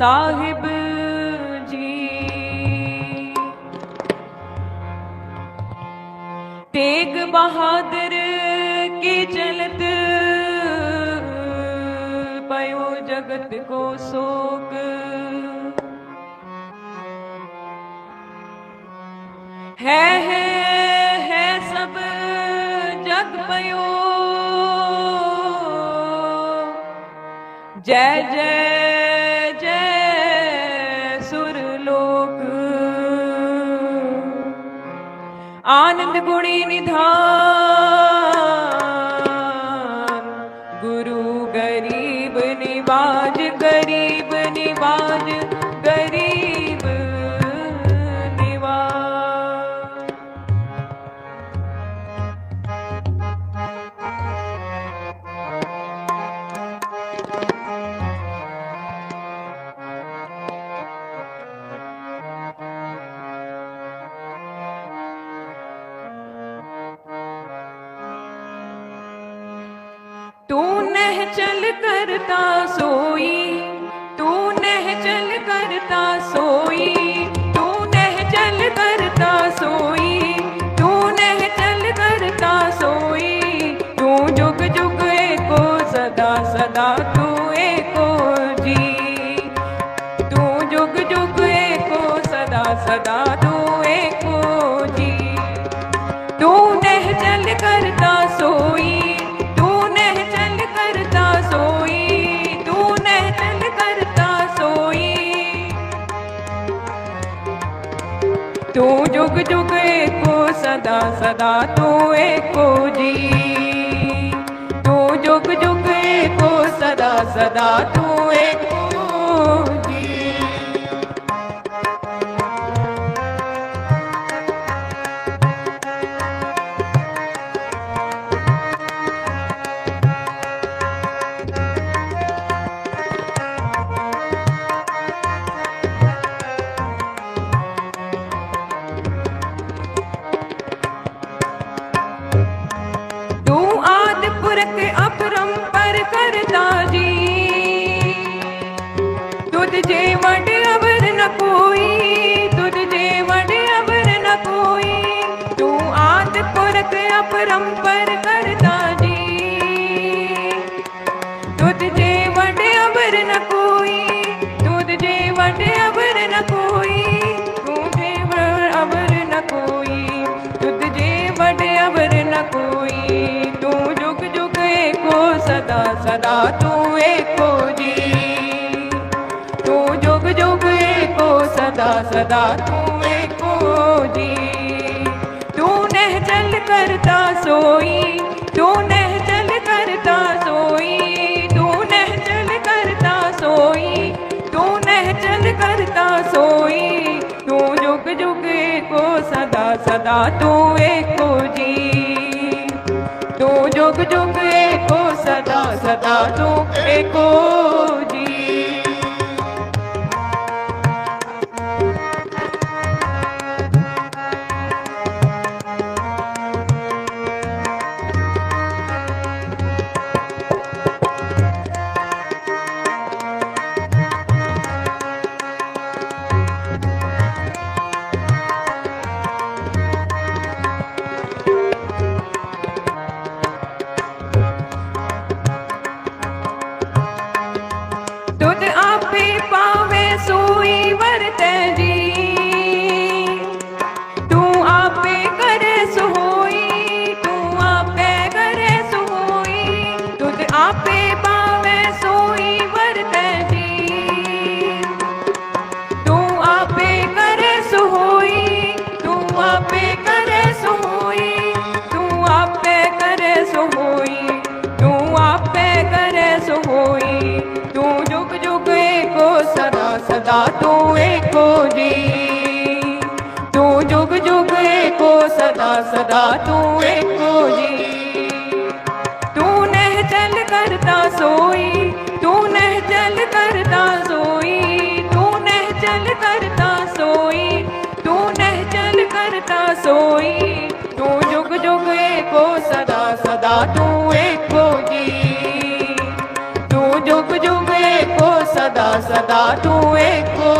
साहिब जी। तेग बहादुर की चलत पयो जगत को शोक। है है है सब जग पयो। जय जय। आनंद गुणी निधान। ता सो ਜੁਗ ਜੁਗ ਏਕੋ ਸਦਾ ਸਦਾ ਤੂੰ ਏਕੋ ਜੀ। ਤੂੰ ਜੁਗ ਜੁਗ ਏਕੋ ਸਦਾ ਸਦਾ ਤੂੰ ਏਕੋ तुझ जे वड अवर न कोई, तुझ जे वड अवर न कोई। तू आद पुरख अपरम पर करता जी। तुझ जे वड अवर न कोई, तुझ जे वड अवर न कोई, तुझे अवर न कोई, तुझ जे वड अवर न कोई। तू जुग जुग एको सदा सदा तू एको सदा सदा तू एको जी। तू नह चल करता सोई तू नह चल करता सोई तू नह चल करता सोई तू नह चल करता सोई। तू जुग जुग एको सदा सदा तू एको जी। तू जुग जुग एको सदा सदा तू एको सदा तू एक जी तू नह चल करता सोई, तू नह चल करता सोई, तू नह चल करता सोई, तू नह चल करता सोई। तू जुग जुग एको सदा सदा तू एक जी तू जुग जुग एको सदा सदा तू एको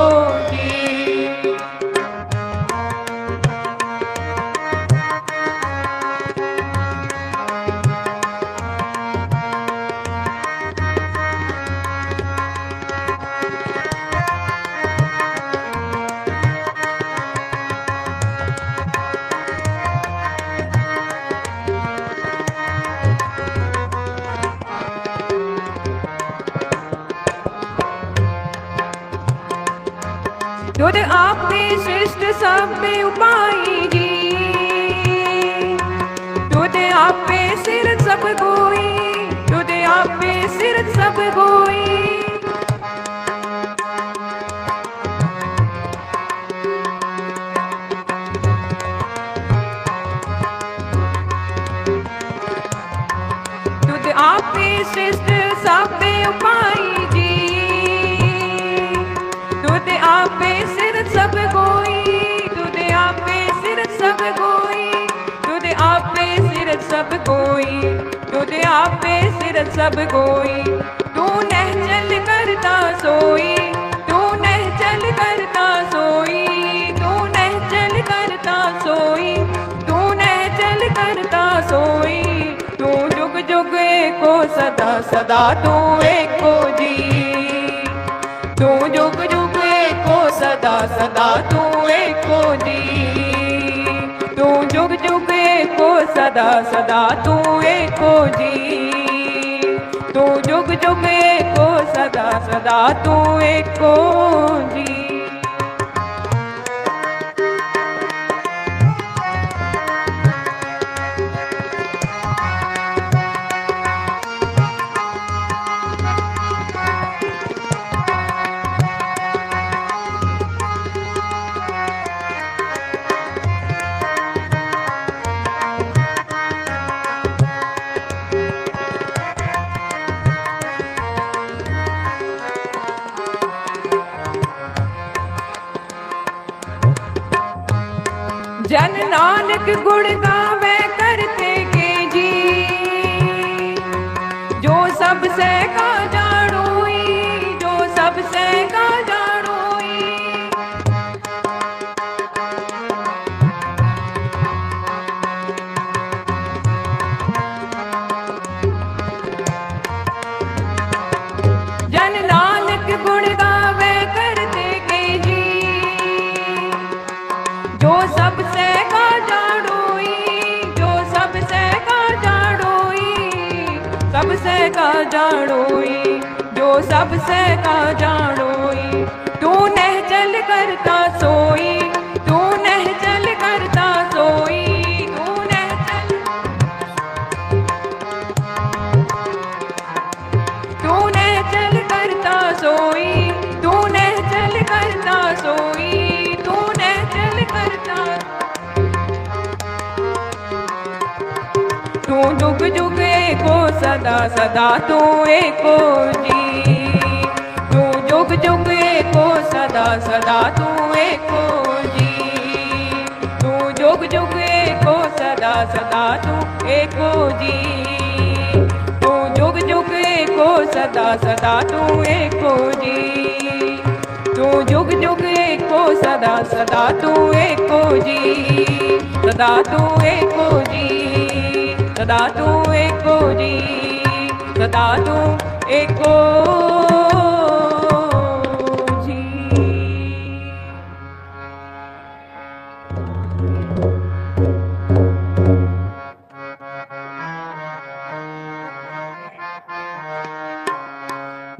ਸਭੇ ਉਪਾਈ ਜੀ ਤੁਧ ਆਪੇ ਸਿਰ ਸਭ सब कोई। तू नह चल करता सोई, तू नह चल करता सोई, तू नह चल करता सोई, तू नह चल करता सोई। तू जुग जुग को सदा सदा तू एक को जी। तू जुग जुग को सदा सदा तू एक जी। तू जुग जुग को सदा सदा तू एक जी। डुबे को सदा सदा तू एक जी। ਜਨ ਨਾਨਕ ਗੁਣ ਗਾਵੇ ਕਰਤੇ ਕੇ ਜੀ। ਜੋ ਸਭ ਸੇ ਕਾ ਸੇ ਕਾ ਜਾਣੋਈ ਜੋ ਸਭ ਸੇ ਕਾ ਜਾਣੋਈ ਤੂੰ ਨਹਿ ਚਲ ਸਦਾ ਸਦਾ ਤੂੰ ਏਕੋ ਜੀ। ਤੂੰ ਜੁਗ ਜੁਗ ਏਕੋ, ਸਦਾ ਸਦਾ ਤੂੰ ਏਕੋ ਜੀ। ਤੂੰ ਜੁਗ ਜੁਗ ਏਕੋ, ਸਦਾ ਸਦਾ ਤੂੰ ਏਕੋ ਜੀ। ਤੂੰ ਜੁਗ ਜੁਗ ਏਕੋ, ਸਦਾ ਸਦਾ ਤੂੰ ਏਕੋ ਜੀ। ਤੂੰ ਜੁਗ ਜੁਗ ਏਕੋ, ਸਦਾ ਸਦਾ ਤੂੰ ਏਕੋ ਜੀ। ਸਦਾ ਤੂੰ ਏਕੋ ਜੀ, ਸਦਾ ਤੂੰ ਏਕੋ सदा तूं एको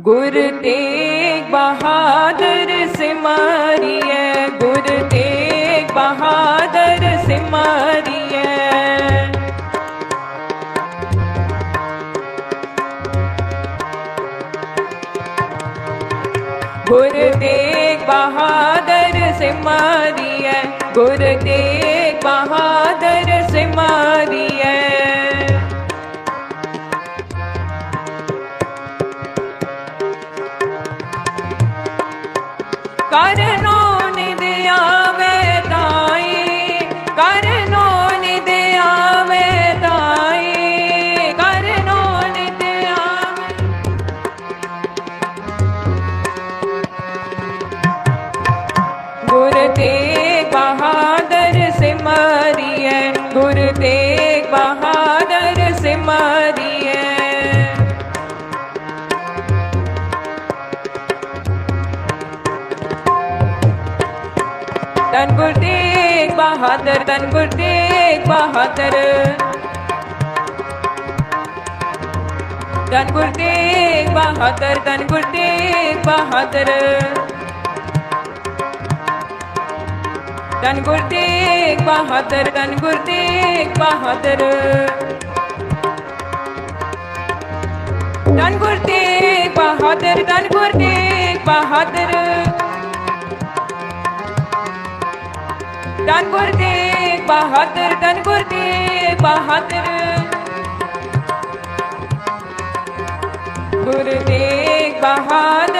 गुर तेग बहादुर सिमारिया प्यारी है गुरुदेव बहादुर से मारी है करना एक बहादुर से मारिए। तन गुरते बहादुर, तन गुरते बहादुर। तन गुरते एक बहादुर, तन गुरते बहादुर। ਤਨ ਗੁਰ ਤੇਗ ਬਹਾਦਰ ਤਨ ਗੁਰ ਤੇਗ ਬਹਾਦਰ। ਤਨ ਗੁਰ ਤੇਗ ਬਹਾਦਰ ਤਨ ਗੁਰ ਤੇਗ ਬਹਾਦਰ। ਤਨ ਗੁਰ ਤੇਗ ਬਹਾਦਰ ਤਨ ਗੁਰ ਤੇਗ ਬਹਾਦਰ। ਗੁਰ ਤੇਗ ਬਹਾਦਰ